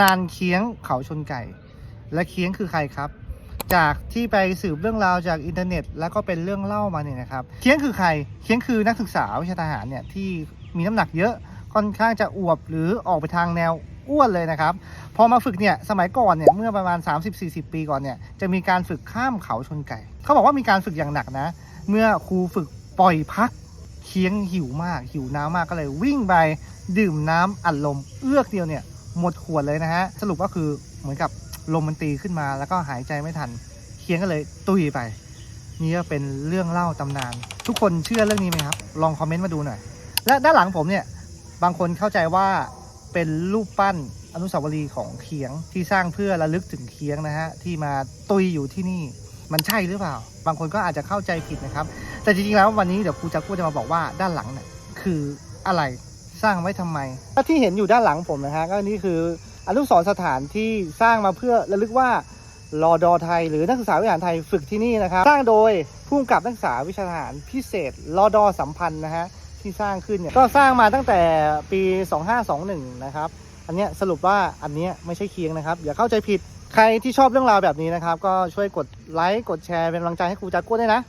นานเคียงเขาชนไก่ และเคียงคือใครครับ จากที่ไปสืบเรื่องราวจากอินเทอร์เน็ต แล้วก็เป็นเรื่องเล่ามาเนี่ยนะครับเคียงคือใครเคียงคือนักศึกษาวิชาทหารเนี่ยที่มีน้ำหนักเยอะค่อนข้างจะอวบหรือออกไปทางแนวอ้วนเลยนะครับ พอมาฝึกเนี่ยสมัยก่อนเนี่ยเมื่อประมาณ 30-40 ปีก่อนเนี่ยจะมีการฝึกข้ามเขาชนไก่ เขาบอกว่ามีการฝึกอย่างหนักนะ เมื่อครูฝึกปล่อยพักเคียงหิวมาก หิวน้ำมากก็เลยวิ่งไปดื่มน้ำอัดลมเอื้อกเดียวเนี่ย หมดขวดเลยนะฮะ สรุปก็คือเหมือนกับลมมันตีขึ้นมา แล้วก็หายใจไม่ทัน เคียงก็เลยตุยไป นี่ก็เป็นเรื่องเล่าตำนาน ทุกคนเชื่อเรื่องนี้ไหมครับ ลองคอมเมนต์มาดูหน่อย และด้านหลังผมเนี่ย บางคนเข้าใจว่าเป็นรูปปั้นอนุสาวรีย์ของเคียงที่สร้างเพื่อระลึกถึงเคียงนะฮะที่มาตุยอยู่ที่นี่มันใช่หรือเปล่า บางคนก็อาจจะเข้าใจผิดนะครับ แต่จริงๆแล้ววันนี้เดี๋ยวครูจักรพูดจะมาบอกว่าด้านหลังเนี่ยคืออะไร สร้างไว้ทำไมถ้าที่เห็นอยู่ด้านหลังผมนะฮะก็นี่คืออนุสรณ์สถานที่สร้างมาเพื่อระลึกว่ารอดอไทย หรือนักศึกษาวิทยาไทยฝึกที่นี่นะครับ สร้างโดยผู้กำกับนักศึกษาวิชาทหารพิเศษรอดอสัมพันธ์นะฮะที่สร้างขึ้นเนี่ยก็สร้างมาตั้งแต่ปี 2521 นะครับ อันเนี้ยสรุปว่าอันเนี้ยไม่ใช่เคียงนะครับ อย่าเข้าใจผิดใครที่ชอบเรื่องราวแบบนี้นะครับ ก็ช่วยกดไลค์กดแชร์เป็นกำลังใจให้ครูจักรกุ้ด้วยนะ